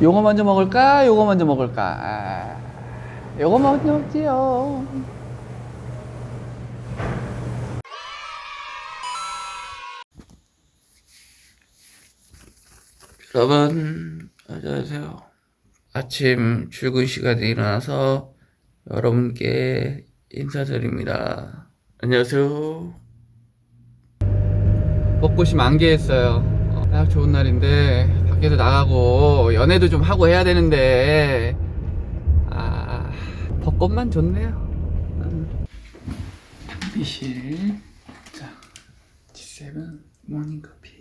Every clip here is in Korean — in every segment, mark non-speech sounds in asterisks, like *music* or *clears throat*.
요거 먼저 먹을까? 요거 먼저 먹을까? 아, 요거 먼저 먹지요. 여러분, 안녕하세요. 아침 출근 시간에 일어나서 여러분께 인사드립니다. 안녕하세요. 벚꽃이 만개했어요. 어, 딱 좋은 날인데 밖에도 나가고 연애도 좀 하고 해야 되는데 아 벚꽃만 좋네요. 음. 탕비실 자 G7 모닝 커피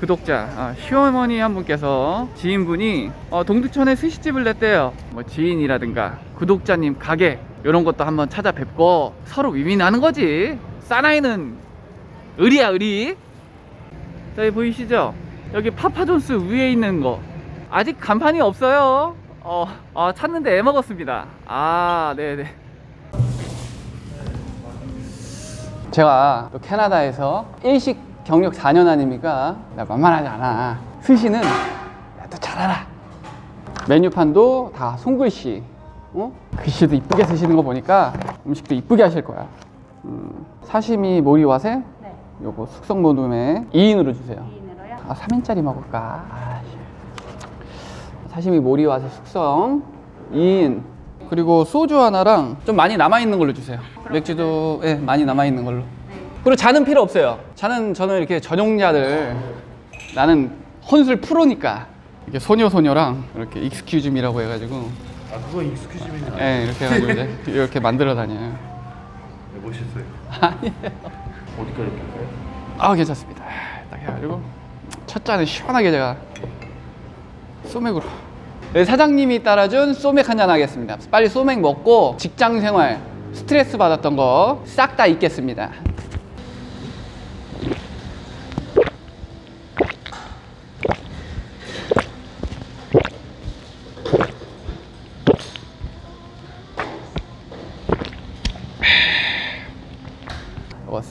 구독자 아, 시어머니 한 분께서 지인분이 어, 동두천에 스시집을 냈대요. 뭐 지인이라든가 구독자님 가게 이런 것도 한번 찾아뵙고 서로 위민하는 거지. 사나이는 의리야 의리. 저기 보이시죠? 여기 파파존스 위에 있는 거. 아직 간판이 없어요. 어, 어, 찾는데 애먹었습니다. 아 네네. 제가 또 캐나다에서 일식 경력 4년 아닙니까? 나 만만하지 않아. 스시는 또잘 알아. 메뉴판도 다 손글씨. 어? 글씨도 이쁘게 쓰시는 거 보니까 음식도 이쁘게 하실 거야. 음, 사시미 모리와세 네, 요거 숙성 모둠에 2인으로 주세요. 2인으로요. 아, 3인짜리 먹을까? 아, 씨. 사시미 모리와세 숙성 2인 그리고 소주 하나랑 좀 많이 남아있는 걸로 주세요 맥주도 예, 많이 남아있는 걸로 그리고 잔은 필요 없어요. 잔은 저는 이렇게 전용자들 나는 혼술 프로니까 이렇게 소녀 소녀랑 이렇게 익스큐즈미라고 해가지고. 아 그거 익스큐즈미는 예, 이렇게 해가지고 이제 이렇게 만들어 다녀요. 네, 멋있어요. 아니에요. 어디까지 할까요? 아 괜찮습니다. 딱 해가지고 첫 잔은 시원하게 제가 소맥으로. 네, 사장님이 따라준 소맥 한 잔 하겠습니다. 빨리 소맥 먹고 직장 생활 스트레스 받았던 거 싹 다 잊겠습니다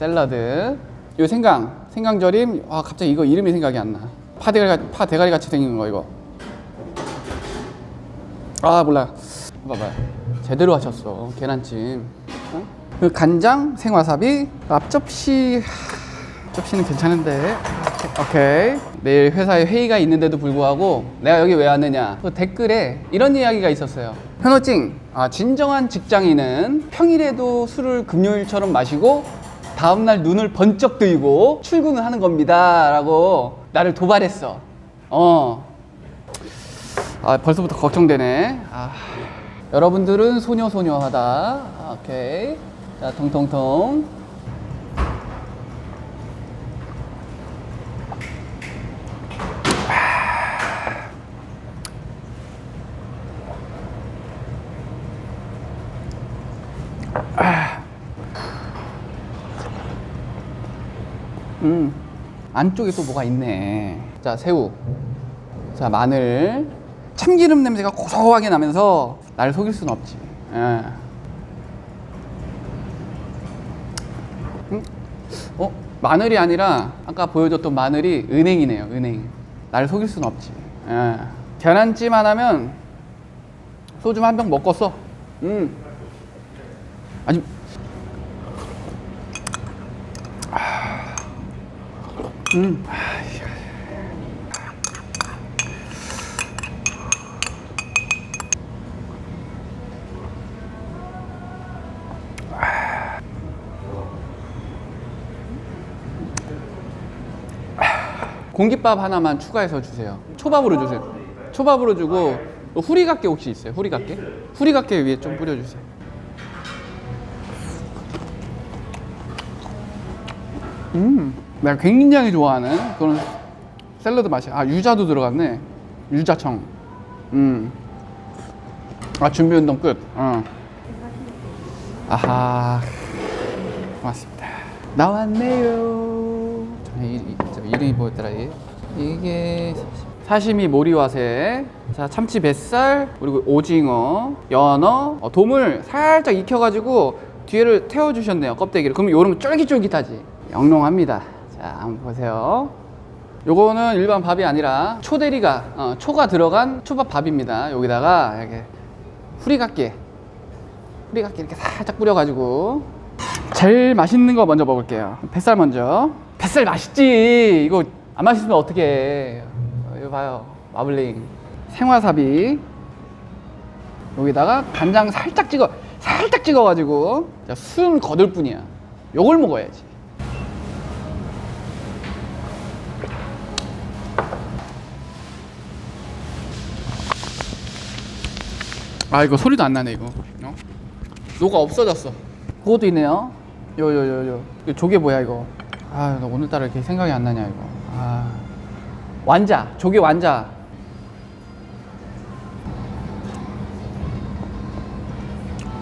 샐러드. 요 생강 생강절임. 아 갑자기 이거 이름이 생각이 안나. 파 대가리 파 대가리 같이 생긴 거 이거. 아 몰라. 봐봐. 제대로 하셨어 계란찜. 어? 그 간장 생와사비 앞접시. 하, 접시는 괜찮은데. 오케이. 내일 회사에 회의가 있는데도 불구하고 내가 여기 왜 왔느냐. 그 댓글에 이런 이야기가 있었어요. 현호찡. 아, 진정한 직장인은 평일에도 술을 금요일처럼 마시고 다음날 눈을 번쩍 뜨이고 출근을 하는 겁니다 라고 나를 도발했어 어 아, 벌써부터 걱정되네. 아, 여러분들은 소녀소녀하다. 아, 오케이. 자, 통통통. 안쪽에 또 뭐가 있네. 자, 새우. 자, 마늘. 참기름 냄새가 고소하게 나면서 나를 속일 수는 없지. 예. 음? 어? 마늘이 아니라 아까 보여줬던 마늘이 은행이네요, 은행. 나를 속일 수는 없지. 예. 계란찜 하나면 소주 한 병 먹었어. 음. 아니. 음. 공깃밥 하나만 추가해서 주세요. 초밥으로 주세요. 초밥으로 주고 후리갓게 혹시 있어요? 후리갓게? 후리갓게 위에 좀 뿌려주세요. 음, 내가 굉장히 좋아하는 그런 샐러드 맛이야. 아 유자도 들어갔네. 유자청. 음. 아 준비 운동 끝. 어. 아하. 고맙습니다. 나왔네요. 저 이, 이, 저 이름이 뭐였더라, 이게? 이게 사시미 모리와세, 자 참치 뱃살, 그리고 오징어, 연어, 어, 돔을 살짝 익혀가지고 뒤에를 태워주셨네요 껍데기를. 그럼 요러면 쫄깃쫄깃하지. 영롱합니다. 자 한번 보세요. 요거는 일반 밥이 아니라 초대리가 어, 초가 들어간 초밥 밥입니다. 여기다가 이렇게 후리갓게 후리갓게 이렇게 살짝 뿌려가지고 제일 맛있는 거 먼저 먹을게요. 뱃살 먼저. 뱃살 맛있지. 이거 안 맛있으면 어떡해. 어, 이거 봐요. 마블링. 생와사비. 여기다가 간장 살짝 찍어, 살짝 찍어가지고 자, 순 거들 뿐이야. 요걸 먹어야지. 아 이거 소리도 안 나네 이거. 어? 노가 없어졌어. 그것도 있네요. 요요 요 요. 요 조개 뭐야 이거? 아, 나 오늘따라 이렇게 생각이 안 나냐 이거. 아, 완자. 조개 완자.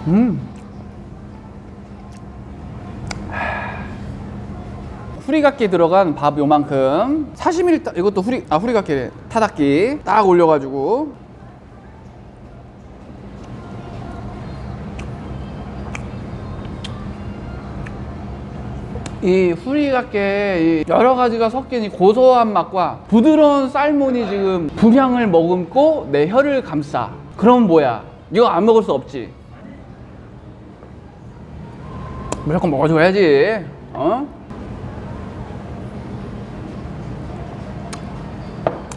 음. 후리갓게 들어간 밥 요만큼 사시미를 따, 이것도 후리 아 후리갓게 타닥기 딱 올려가지고 이이 여러 가지가 섞인 이 고소한 맛과 부드러운 살몬이 지금 불향을 머금고 내 혀를 감싸. 그럼 뭐야? 이거 안 먹을 수 없지. 무조건 먹어줘야지. 어?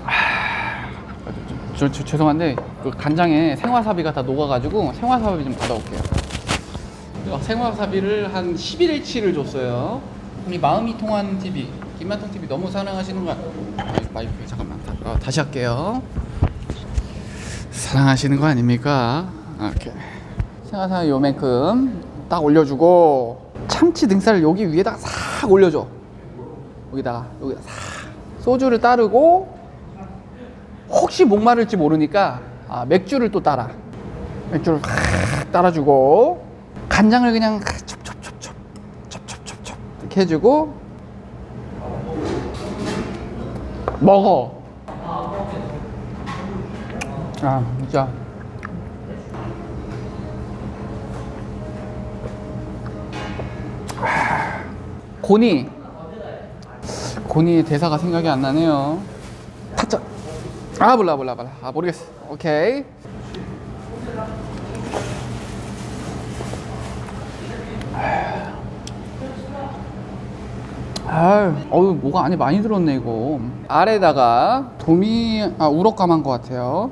아, 저, 저, 죄송한데 그 간장에 생와사비가 다 녹아가지고 생와사비 좀 받아올게요. 어, 생와사비를 한 11H를 줬어요. 우리 마음이 통한 TV, 김만통 TV 너무 사랑하시는 거 마이크, 잠깐만 다, 어, 다시 할게요. 사랑하시는 거 아닙니까? 이렇게 생와사비 요만큼 딱 올려주고 참치 등살을 여기 위에다가 싹 올려줘. 여기다가 여기다 싹 소주를 따르고 혹시 목마를지 모르니까 아, 맥주를 또 따라. 맥주를 싹 따라주고 간장을 그냥 해주고 먹어. 아 진짜. 고니 고니 대사가 생각이 안 나네요. 타짜. 아 몰라 몰라 몰라. 아 모르겠어. 오케이. 아유, 뭐가 안에 많이 들었네, 이거. 아래다가 도미, 아, 우럭 감한 것 같아요.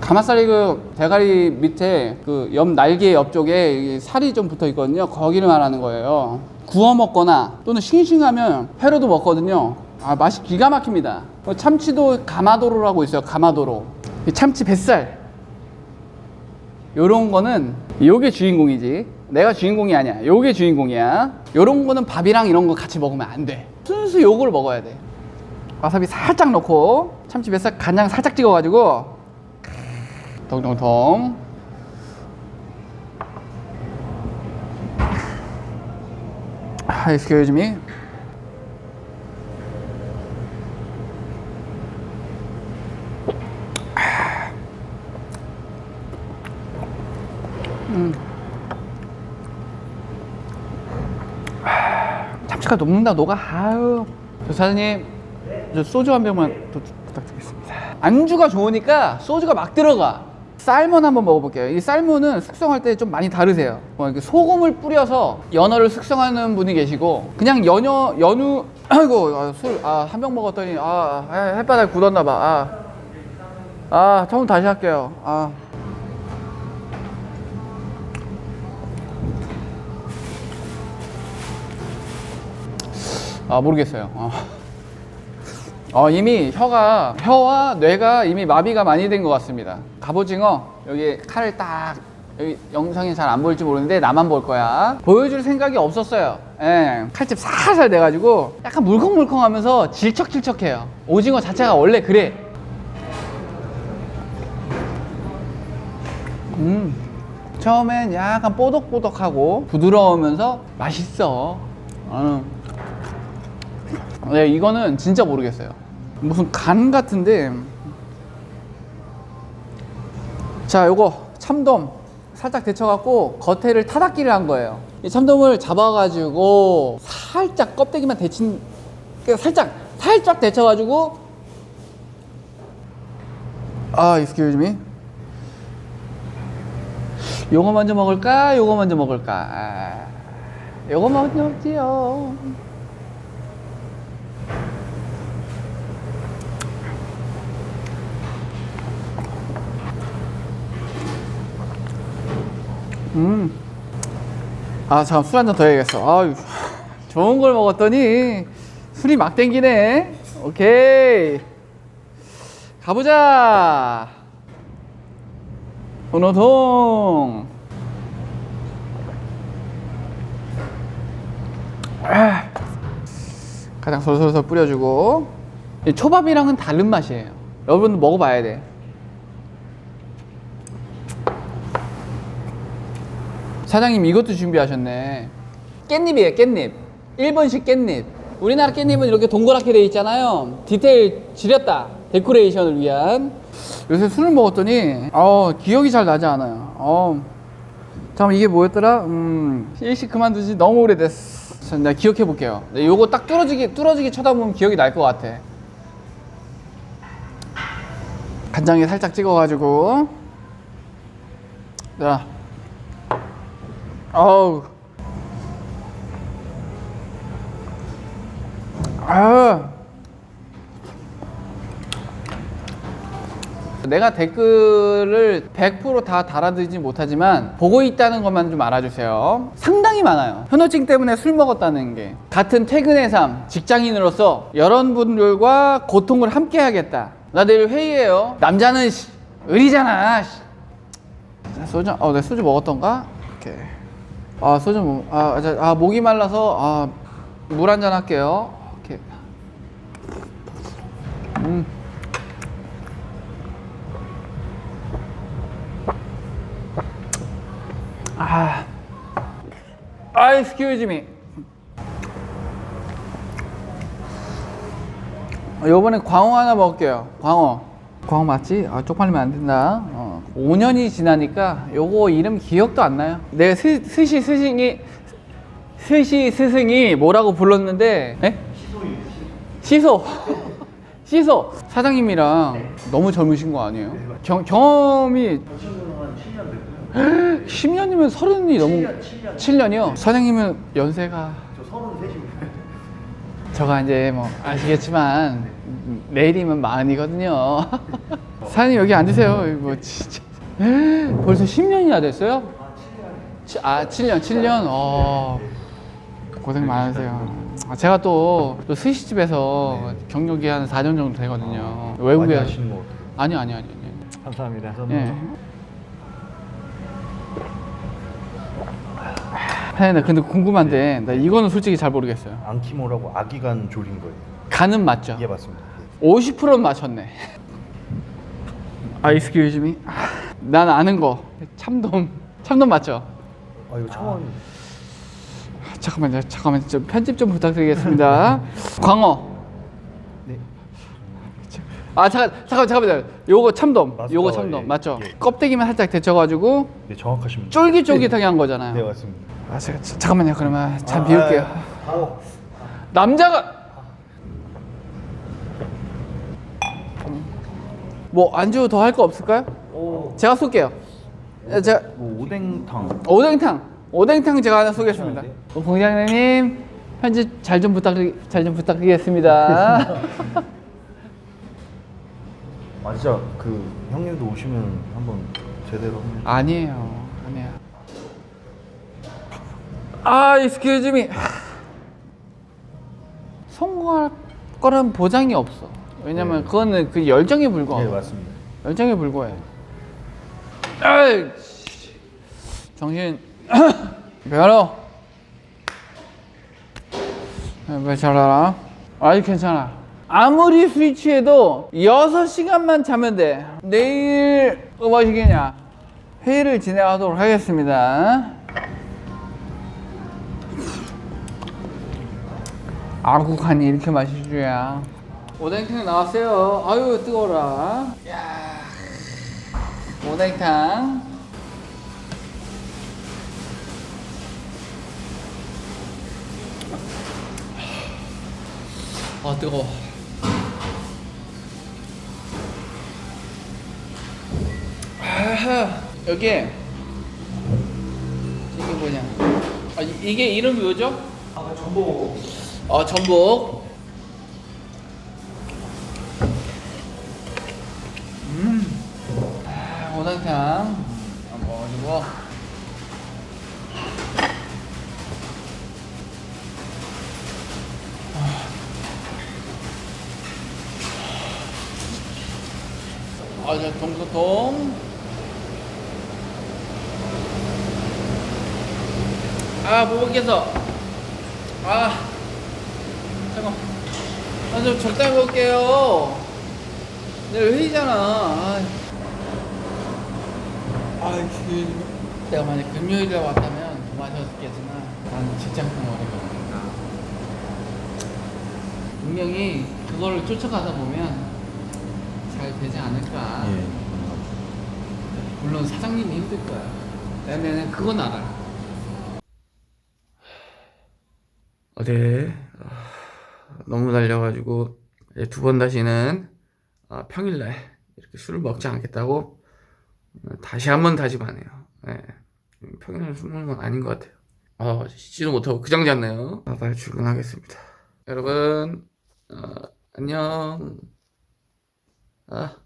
가마살이 그 대가리 밑에 그 옆 날개 옆쪽에 이 살이 좀 붙어 있거든요. 거기를 말하는 거예요. 구워 먹거나 또는 싱싱하면 회로도 먹거든요. 아, 맛이 기가 막힙니다. 어, 참치도 가마도로라고 있어요. 가마도로. 이 참치 뱃살. 요런 거는 요게 주인공이지. 내가 주인공이 아니야. 요게 주인공이야. 요런 거는 밥이랑 이런 거 같이 먹으면 안 돼. 순수 요걸 먹어야 돼. 와사비 살짝 넣고 참치 뱃살 간장 살짝 찍어가지고 덩덩덩. 아, excuse me. 참치가 녹는다. 녹아 아유. 저 사장님 저 소주 한 병만 또 부탁드리겠습니다. 안주가 좋으니까 소주가 막 들어가. 쌀몬 한번 먹어볼게요. 이 쌀몬은 숙성할 때 좀 많이 다르세요. 뭐 소금을 뿌려서 연어를 숙성하는 분이 계시고 그냥 연어 연우 *clears throat* 아이고 술아 한 병 먹었더니 아 아, 햇바닥 굳었나 봐아 아, 처음 다시 할게요. 아 아 모르겠어요. 어. 어, 이미 혀가 혀와 뇌가 이미 마비가 많이 된 것 같습니다. 갑오징어 여기 칼을 딱 여기 영상이 잘 안 보일지 모르는데 나만 볼 거야. 보여줄 생각이 없었어요. 예, 칼집 살살 돼가지고 약간 물컹물컹하면서 질척질척해요. 오징어 자체가 원래 그래. 음, 처음엔 약간 뽀독뽀독하고 부드러우면서 맛있어. 음. 네, 이거는 진짜 모르겠어요. 무슨 간 같은데. 자, 요거 참돔 살짝 데쳐갖고 겉에를 타닥기를 한 거예요. 이 참돔을 잡아가지고 살짝 껍데기만 데친, 그러니까 살짝 살짝 데쳐가지고 아, excuse me. 요거 먼저 먹을까? 요거 먼저 먹을까? 아, 요거 먼저 먹지요. 음. 아, 잠깐 술 한 잔 더 해야겠어. 아유, 좋은 걸 먹었더니 술이 막 땡기네. 오케이. 가보자. 아. 가장 솔솔솔 뿌려주고. 이 초밥이랑은 다른 맛이에요. 여러분 먹어봐야 돼. 사장님 이것도 준비하셨네. 깻잎이에요, 깻잎. 일본식 깻잎. 우리나라 깻잎은 이렇게 동그랗게 돼 있잖아요. 디테일 지렸다. 데코레이션을 위한. 요새 술을 먹었더니 어, 기억이 잘 나지 않아요. 어. 잠깐 이게 뭐였더라? 음, 일식 그만두지 너무 오래됐어. 자, 내가 기억해 볼게요. 네, 요거 딱 뚫어지게 뚫어지게 쳐다보면 기억이 날 것 같아. 간장에 살짝 찍어가지고. 자. 어우. 아. 내가 댓글을 100%다 달아드리지 못하지만 보고 있다는 것만 좀 알아주세요. 상당히 많아요. 현호증 때문에 술 먹었다는 게 같은 퇴근의 삶 직장인으로서 여러분들과 고통을 함께 하겠다. 나 내일 회의해요. 남자는 씨, 의리잖아. 씨. 소주 어, 내 소주 먹었던가? 오케이. 아 소주 뭐, 아, 자, 아 목이 말라서 아, 물 한 잔 할게요. 오케이. 음. 아, 아, excuse me. 요번에 광어 하나 먹을게요. 광어. 광어 맞지? 아, 쪽팔리면 안 된다. 어. 5년이 지나니까 요거 이름 기억도 안 나요. 내 스, 스시 스승이 스시 스승이 뭐라고 불렀는데? 에? 시소. *laughs* 시소. 사장님이랑 너무 젊으신 거 아니에요? 경, 경험이 *gasps* 10년이면 서른이 너무 7년. 7년이요? 사장님은 연세가 저 33입니다. 저가 이제 뭐 아시겠지만 내일이면 마흔이거든요. *laughs* 사장님 여기 앉으세요. 뭐 진짜 *gasps* 벌써 10년이나 됐어요? 치- 아 7년 7년. 어 고생 많으세요. 아, 제가 또, 또 스시집에서 경력이 한 4년 정도 되거든요. 외국에 많이 하시는 거 같아요. 아니요 아니요 아니요. 감사합니다. 예. 사장님 나 근데 궁금한데 나 이거는 솔직히 잘 모르겠어요. 안키모라고 아기간 조린 거예요. 간은 맞죠? 예 맞습니다. 50%는 맞췄네. 아, excuse me. 아, 난 아는 거. 참돔. 참돔 맞죠? 아 이거 처음 아, 잠깐만요. 잠깐만. 좀 편집 좀 부탁드리겠습니다. 광어. 네. 아, 잠깐 잠깐 잠깐만요. 요거 참돔. 맞습니다. 요거 참돔. 예, 맞죠? 예. 껍데기만 살짝 데쳐 가지고 네 정확하십니다. 쫄깃쫄깃하게 한 거잖아요. 네 맞습니다. 아, 제가 자- 잠깐만요. 그러면 잠 아, 비울게요. 아, 아. 남자가 뭐 안주 더 할 거 없을까요? 오. 제가 쏠게요. 예, 제가 뭐 오뎅탕. 오뎅탕. 오뎅탕 제가 하나 쏘겠습니다. 어, 공장님 편집 잘 좀 부탁 잘좀 부탁드리겠습니다. *laughs* 아 진짜 그 형님도 오시면 한번 제대로 한번. 아니에요. 아니야. 아, excuse me. *laughs* 성공할 거란 보장이 없어. 왜냐면 네. 그거는 그 열정에 불과해. 네 맞습니다. 열정에 불과해. 아이, 씨. 정신 *coughs* 변호. 왜 잘알아? 아직 괜찮아. 아무리 술 취해도 6시간만 자면 돼. 내일 뭐 하시겠냐? 회의를 진행하도록 하겠습니다. 아구간이 이렇게 맛있을 줄이야. 오뎅탕 나왔어요. 아유 뜨거워라. 야 오뎅탕. 아 뜨거워. 아하 여기 이게 뭐냐? 아 이- 이게 이름이 뭐죠? 아 전복 어 전복. 아, 저 동소통. 아, 못 먹겠어. 아, 잠깐. 아, 좀 적당히 먹을게요. 내일 회의잖아. 아, 아, 그, 내가 만약 금요일에 왔다면 더 마셨겠지만, 나는 직장 생활이거든요. 분명히 그거를 쫓아가다 보면 잘 되지 않을까. 예 물론 사장님이 힘들 거야. 내는 그건 알아. 어제 아, 너무 달려가지고 두 번 다시는 아, 평일날 이렇게 술을 먹지 않겠다고 어, 다시 한 번 다짐하네요. 예. 평일날 술 먹는 건 아닌 것 같아요. 아, 씻지도 못하고 그장 잤네요. 아, 빨리 출근하겠습니다. 여러분, 어, 안녕. 아.